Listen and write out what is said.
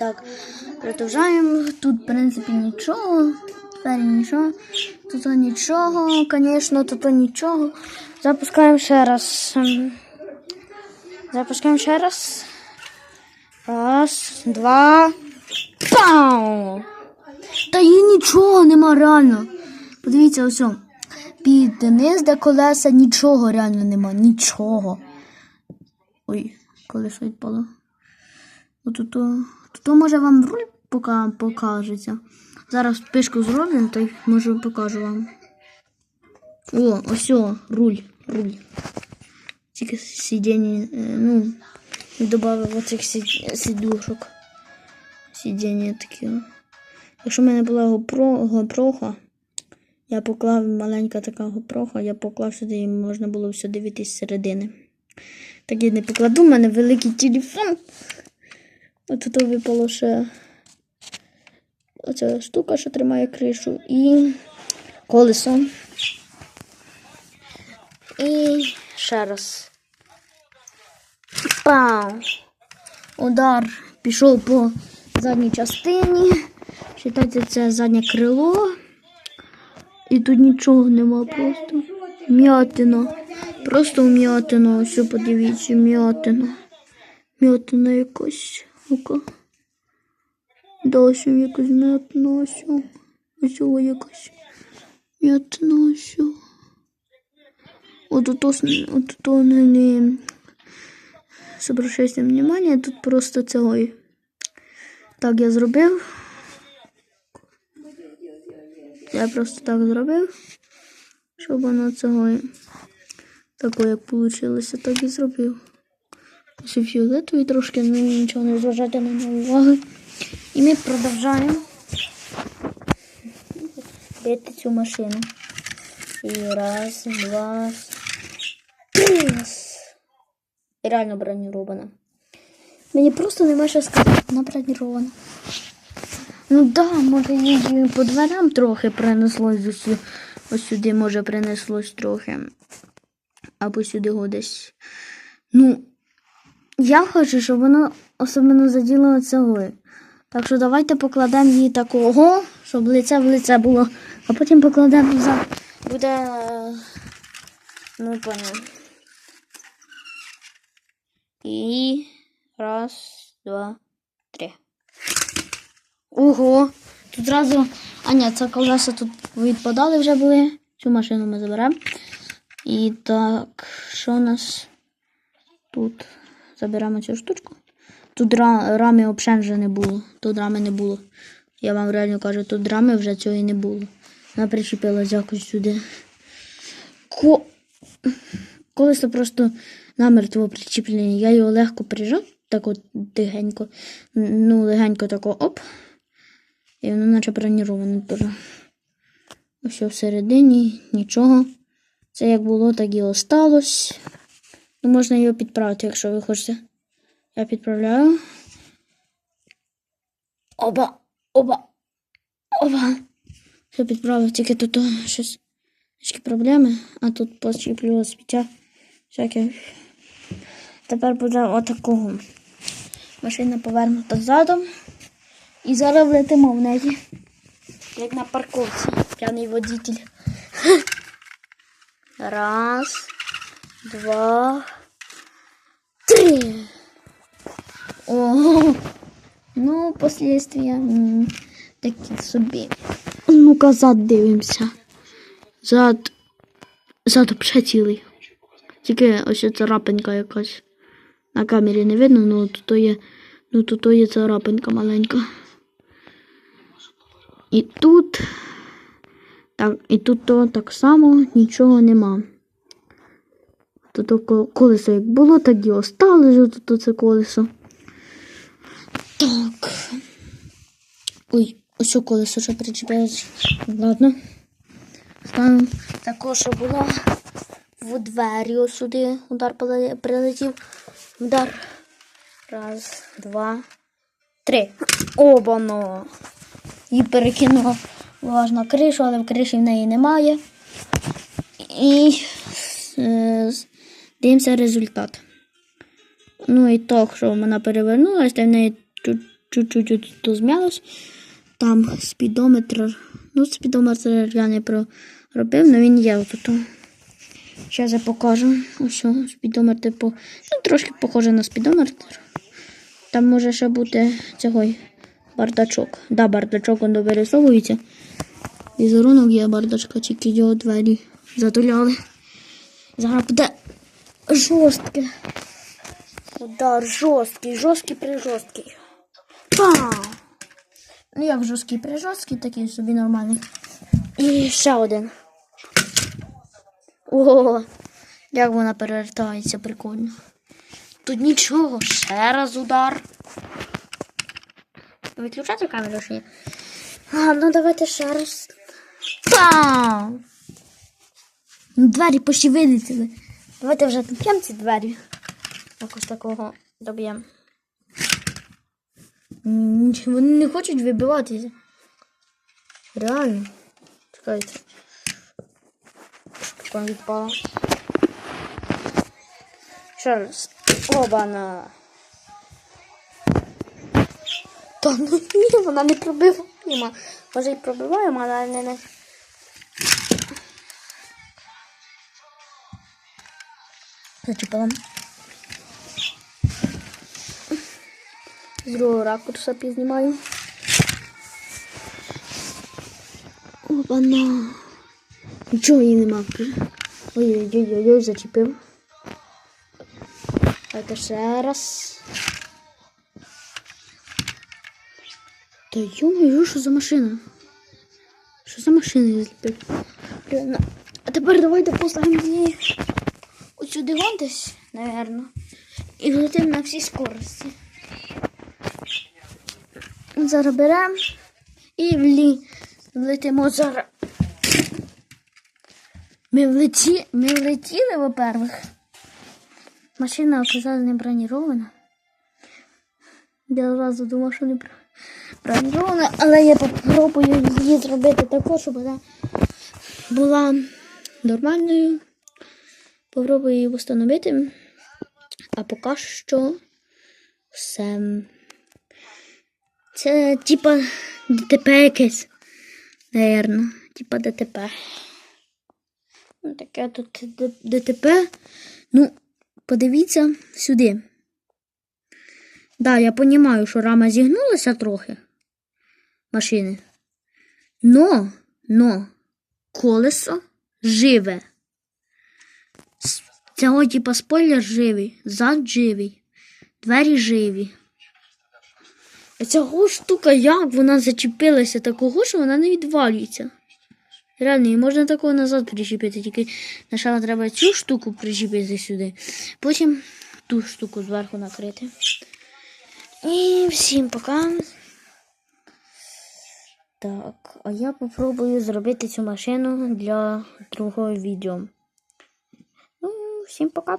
Так, продовжаємо. Тут, в принципі, нічого. Двері нічого. Тут нічого, звісно, тут нічого. Запускаємо ще раз. Запускаємо ще раз. Раз, два. Пау! Та її нічого нема реально. Подивіться, ось. Під низ, де колеса, нічого реально нема. Нічого. Ой, колесо відпало. Отут, тут може вам руль пока покажеться. Зараз пишку зроблю, то може покажу вам. О, ось о, руль, руль. Тільки сидіння, е, ну, додав оцих сид- сидушок. Сидіння такі. Якщо в мене була GoPro, я поклав маленька така GoPro, я поклав сюди і можна було все дивитись з середини. Так я не покладу, в мене великий телефон. От тут випало ще оця штука, що тримає кришу, і колесо. І ще раз. Пау! Удар пішов по задній частині. Вважається, це заднє крило. І тут нічого нема просто. М'ятина. Просто м'ятина. Ось подивіться, м'ятина. М'ятина якась. Ну-ка. Да, ось якась м'ятина. Ось. Ось о, якась. М'ятина ось. От тут от тут не, не обращайте внимание, тут просто цього. Так я зробив. Я просто так зробив, щоб воно цього таке, як вийшло, так і зробив. Ось фіолетовий трошки, ну нічого не зважати на уваги. І ми продовжуємо бити цю машину. І раз, два, три. І реально бронірована. Мені просто нема що сказати, вона бронірована. Ну да, може її по дверям трохи принеслось ось, сюди, може, принеслось трохи. Або сюди десь. Ну, я хочу, щоб воно особливо заділено цього. Так що давайте покладемо її такого, щоб лице в лице було, а потім покладемо назад. Буде. Ну, поняв. І раз, два, три. Ого! Тут зразу. А ні, це колеса тут відпадали вже були. Цю машину ми заберемо. І так, що у нас тут? Заберемо цю штучку. Тут ра- рами взагалі вже не було. Тут рами не було. Я вам реально кажу, тут рами вже цього і не було. Вона причепилась якось сюди. Ко... Колесо просто намертво причіплене. Я його легко прижав, так от тихенько. Ну, легенько тако оп. І воно наче броніроване теж. Ось всередині нічого. Це як було, так і осталось. Ну, можна його підправити, якщо ви хочете. Я підправляю. Оба! Оба! Оба! Все підправив, тільки тут щось проблеми, а тут посчіплювало сміття. Всяке. Тепер буде отакого. Машина повернута задом. І зараз влетимо в неї. Як на парковці. П'яний водитель. Раз, два, три. О, ну, последствия такі собі. Ну-ка, зад дивимося. Зад. Зад взагалі цілий. Тільки ось царапинка якась. На камері не видно, ну тут є. Ну тут є царапинка маленька. І тут. Так, і тут то так само нічого нема. Тут колесо як було, так і осталось тут це колесо. Так. Ой, ось колесо ще причепилось. Ладно. Ставимо також, було в двері ось сюди. Удар прилетів. Удар. Раз, два, три. Обано. Її перекинуло влаж на кришу, але в криші в неї немає. І е, дивимося результат. Ну і так, що вона перевернулася, та в неї чуть-чуть от тут змялось. Там спідометр. Ну, спідометр я не проробив, але він є тут. Зараз я покажу. Ось, спідометр, типу, ну, трошки похоже на спідометр. Там може ще бути цього бардачок. Да, бардачок він вирисовується. Візерунок є бардачка, тільки його двері затуляли. Зараз буде жорстке. Удар жорсткий, жорсткий прижорсткий. Пау! Ну як жорсткий прижорсткий, такий собі нормальний. І ще один. О, як вона перевертається, прикольно. Тут нічого, ще раз удар. Виключати камеру чи ні? А, ну давайте ще раз. Ну, Двері почти вилетіли. Давайте вже доб'ємо ці двері. Якось такого доб'ємо. Вони не хочуть вибиватися. Реально. Чекайте. Там відпала. Ще раз. Оба-на. Та ну ні, вона не пробиває. Може і пробиває, але не, не. Зачепила. З другого ракурса пізнімаю. Опа-на. Нічого її нема. Ой-ой-ой, зачепив. Давайте ще раз. Та йо-моє, що за машина? Що за машина я зліпив? А тепер давайте поставимо її сюди вон напевно. І летимо на всій скорості. Зараз беремо і влі... влетимо зараз. Ми, влеті... Ми влетіли, во-первых. Машина оказалась не бронірована. Я одразу думав, що не бронірована, але я попробую її зробити також, щоб вона була нормальною. Попробую її встановити. А поки що все. Це типа ДТП якесь. Наверно. Типа ДТП. Ну, таке тут ДТП. Ну, подивіться сюди. Да, я розумію, що рама зігнулася трохи машини. Но, но, колесо живе. Цього типа спойлер живий, зад живий, двері живі. А цього штука, як вона зачепилася такого, що вона не відвалюється. Реально, і можна такого назад причепити, тільки спочатку треба цю штуку причепити сюди, потім ту штуку зверху накрити. І всім пока. Так, а я попробую зробити цю машину для другого відео. Всім пока.